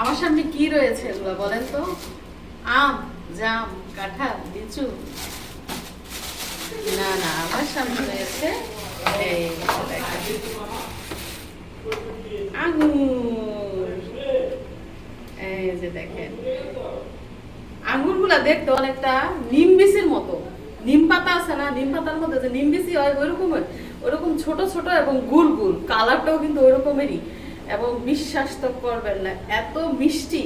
আমার সামনে কি রয়েছে এগুলো বলেন তো? আম, জাম, কাঁঠাল, লিচু? না না, আমার সামনে রয়েছে। আঙুর এই দেখতে অনেকটা নিম বিচির মতো। নিম পাতা আছে না? নিম পাতার মধ্যে নিম বিচি হয়, ওইরকম ওরকম ছোট ছোট এবং গুল গুল। কালারটাও কিন্তু ওইরকমেরই। এবং বিশ্বাস তো করবেন না, এত মিষ্টি।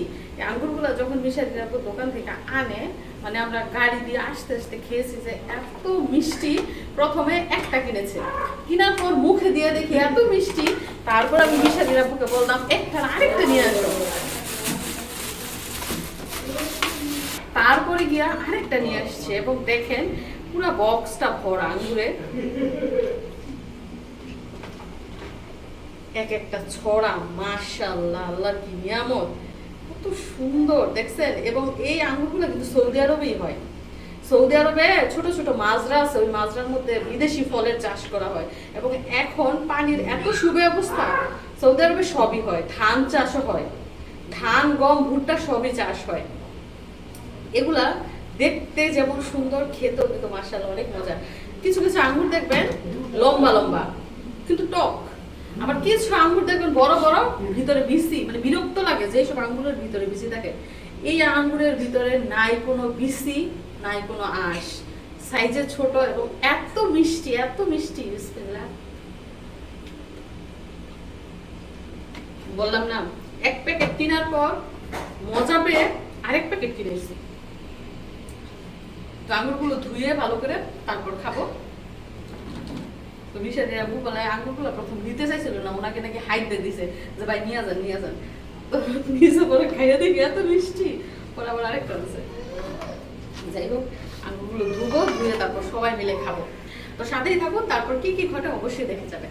আঙ্গুরগুলো যখন মিশাই আপু দোকান থেকে আনে মানে আমরা গাড়ি দিয়ে আসতে আসতে খেয়েছি যে এত মিষ্টি, প্রথমে একটা কিনেছে। কেনার পর মুখে দিয়ে দেখি এত মিষ্টি, তারপর আমি মিশা দিরাপুকে বললাম, একখানা আরেকটা নিয়ে আসো। তারপরে গিয়া আরেকটা নিয়ে আসছে এবং দেখেন পুরো বক্সটা ভরা আঙ্গুরে। এক একটা ছড়া মাশাল্লাহ আল্লাহর কি নিয়ামত। কত সুন্দর, দেখছেন? এবং এই আঙ্গুরগুলো কিন্তু সৌদি আরবেই হয়। সৌদি আরবে ছোট ছোট মাজরা আছে, ওই মাজরার মধ্যে বিদেশি ফলের চাষ করা হয়। এবং এখন পানির এত সুব্যবস্থা, সৌদি আরবে সবই হয়, ধান চাষও হয়। ধান, গম, ভুট্টা সবই চাষ হয়। এগুলা দেখতে যেমন সুন্দর, খেতেও কিন্তু মার্শাল অনেক মজা কিছু কিছু আঙুর দেখবেন, লম্বা লম্বা, কিন্তু টক। আবার কিছু আঙ্গুর দেখবেন বড় বড় ভিতরে বিসি মানে বিরক্ত লাগে যে সব আঙ্গুরের ভিতরে বিসি থাকে। এই আঙ্গুরের ভিতরে নাই কোনো বিসি, নাই কোনো আঁশ। সাইজে ছোট এবং এত মিষ্টি এত মিষ্টি বিসমিল্লাহ বললাম না, এক প্যাকেট কেনার পর মজা পেয়ে আরেক প্যাকেট কিনেছি। তো আঙুরগুলো ধুয়ে ভালো করে তারপর খাব। প্রথম চাইছিল না, ওনাকে নাকি দিছে, যে ভাই নিয়ে যান নিয়ে যান। তো খাইয়ে দেখি, এত মিষ্টি। আবার আরেকটা আছে। যাই হোক আঙুরগুলো ধুবো, ধুয়ে তারপর সবাই মিলে খাব। তো সাথেই থাকুন, তারপর কি কি ঘটে অবশ্যই দেখে যাবে।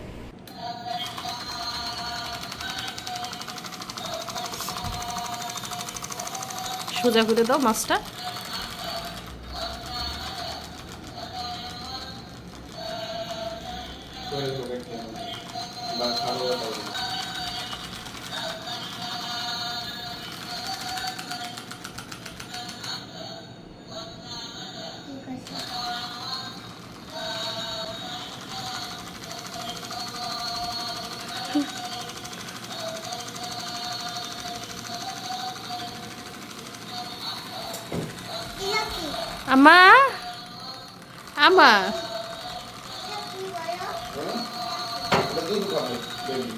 সোজা করে দাও মাছটা। বা খালো আমা আমা দুধ খাবে বেবি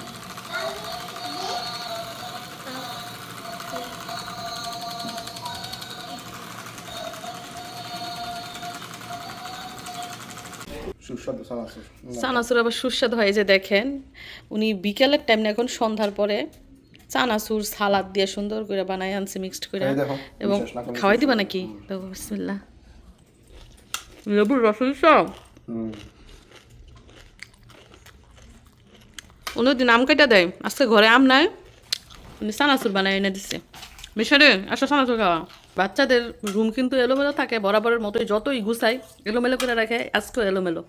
সুস্বাদু সানাসুর। চানাচুর আবার সুস্বাদু হয় যে দেখেন উনি বিকেলের টাইম না এখন সন্ধ্যার পরে চানাচুর সালাদ দিয়ে সুন্দর করে বানায় আনছে মিক্সড করে। এবং খাওয়াই দিবা নাকি? দেখো বিসমিল্লাহ। লেবুর রস সব? হুম অন্যদিন আম কেটে দেয়, আজকে ঘরে আম নাই, উনি চানাচুর বানায় এনে দিচ্ছে মিশারে আসো চানাচুর খাওয়া বাচ্চাদের রুম কিন্তু এলোমেলো থাকে, বরাবরের মতোই যতই গুছাই, এলোমেলো করে রাখে, আজকেও এলোমেলো।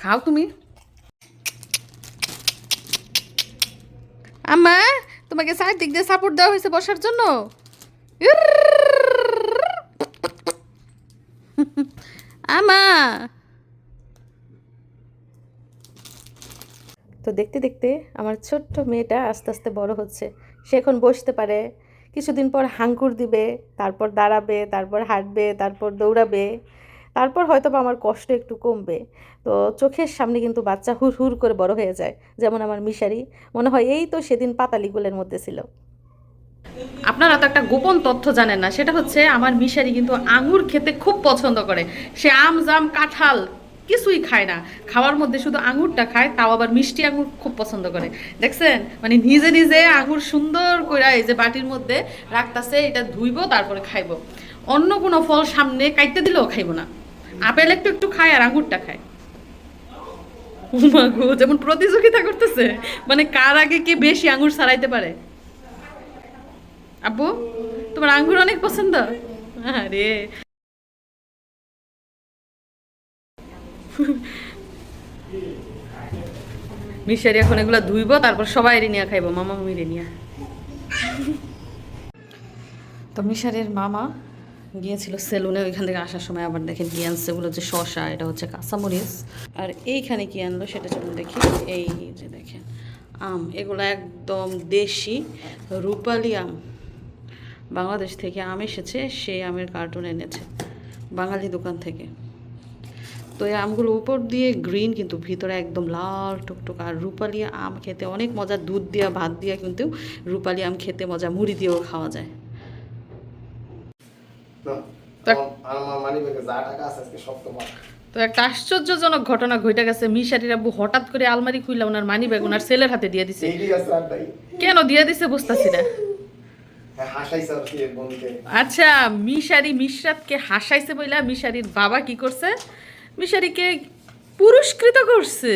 খাও তুমি। আম্মা, তোমাকে সাইড দিক দিয়ে সাপোর্ট দেওয়া হয়েছে বসার জন্য। আমা তো দেখতে দেখতে আমার ছোট্ট মেয়েটা আস্তে আস্তে বড় হচ্ছে। সে এখন বসতে পারে, কিছুদিন পর হাঙ্কুর দিবে, তারপর দাঁড়াবে, তারপর হাঁটবে, তারপর দৌড়াবে, তারপর হয়তো বা আমার কষ্ট একটু কমবে। তো চোখের সামনে কিন্তু বাচ্চা হুর হুর করে বড় হয়ে যায়, যেমন আমার মিশারি। মনে হয় এই তো সেদিন পাতালিগুলের মধ্যে ছিল। আপনারা তো একটা গোপন তথ্য জানেন না, সেটা হচ্ছে আমার মিশারি কিন্তু আঙুর খেতে খুব পছন্দ করে। সে আম জাম, কাঁঠাল কিছুই খায় না। খাওয়ার মধ্যে শুধু আঙুরটা খায়, তাও আবার মিষ্টি আঙুর খুব পছন্দ করে। দেখছেন? মানে নিজে নিজে আঙুর সুন্দর করে এই যে বাটির মধ্যে রাখতাছে, এটা ধুইবো, তারপরে খাইবো। অন্য কোনো ফল সামনে কাইতে দিলেও খাইবো না। আপেল একটু একটু খায় আর আঙুরটা খায়। উমাগো যেমন প্রতিযোগিতা করতেছে মানে কার আগে কে বেশি আঙুর ছাড়াইতে পারে? আব্বু, তোমার আঙ্গুর অনেক পছন্দ? আরে। মিশারি এখন এগুলো ধুইব, তারপর সবাই নিয়ে খাইবো, মামা মামিরে নিয়ে। তো মিশারের মামা গিয়েছিল সেলুনে, ওইখান থেকে আসার সময় আবার দেখেন কি আনছে ওগুলো হচ্ছে শশা এটা হচ্ছে কাঁচামরিচ। আর এইখানে কি আনলো সেটা চলুন দেখি, এই যে দেখেন, আম, এগুলো একদম দেশি রূপালি আম। বাংলাদেশ থেকে আম এসেছে, সেই আমের কার্টুন এনেছে, বাঙালি দোকান থেকে। তো এই আমগুলো উপর দিয়ে গ্রিন কিন্তু ভিতরে একদম লাল টুকটুক। আর রূপালি আম খেতে অনেক মজা দুধ দিয়া ভাত দিয়া কিন্তু রূপালি আম খেতে মজা মুড়ি দিয়েও খাওয়া যায়। তা- মানি একটা আশ্চর্যজনক ঘটনা ঘটে গেছে। মিশারির আব্বু হঠাৎ করে আলমারি খুললে ওনার মানি ব্যাগ ওনার ছেলের হাতে দিয়ে দিছে। কেন দিয়ে দিছে বুঝতেছি না। হ্যাঁ আচ্ছা মিশারি মিশরাতকে হাসাইছে বইলা মিশারির বাবা কি করছে? মিশারিকে পুরস্কৃত করছে।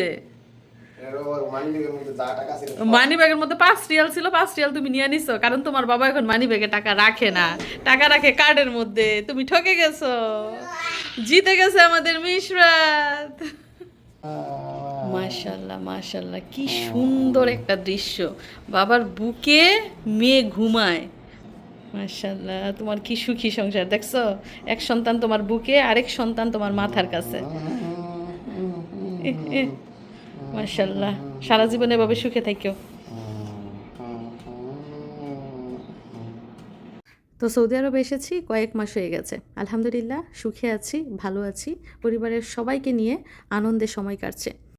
মানি ব্যাগের মধ্যে পাঁচ রিয়াল ছিল পাঁচ রিয়াল তুমি নিয়ে নিছো। কারণ তোমার বাবা এখন মানি ব্যাগে টাকা রাখে না। টাকা রাখে কার্ডের মধ্যে। তুমি ঠকে গেছো। জিতে গেছে আমাদের মিশরাত। মাশাল্লাহ মাশাল্লাহ কি সুন্দর একটা দৃশ্য। বাবার বুকে মেয়ে ঘুমায়। মাশাল্লাহ তোমার কি সুখী সংসার, দেখছ? এক সন্তান তোমার বুকে, আরেক সন্তান তোমার মাথার কাছে। মাশাল্লাহ সারা জীবন এভাবে সুখে থাকিও। তো সৌদি আরবে এসেছি, কয়েক মাস হয়ে গেছে। আলহামদুলিল্লাহ, সুখে আছি, ভালো আছি। পরিবারের সবাইকে নিয়ে আনন্দে সময় কাটছে।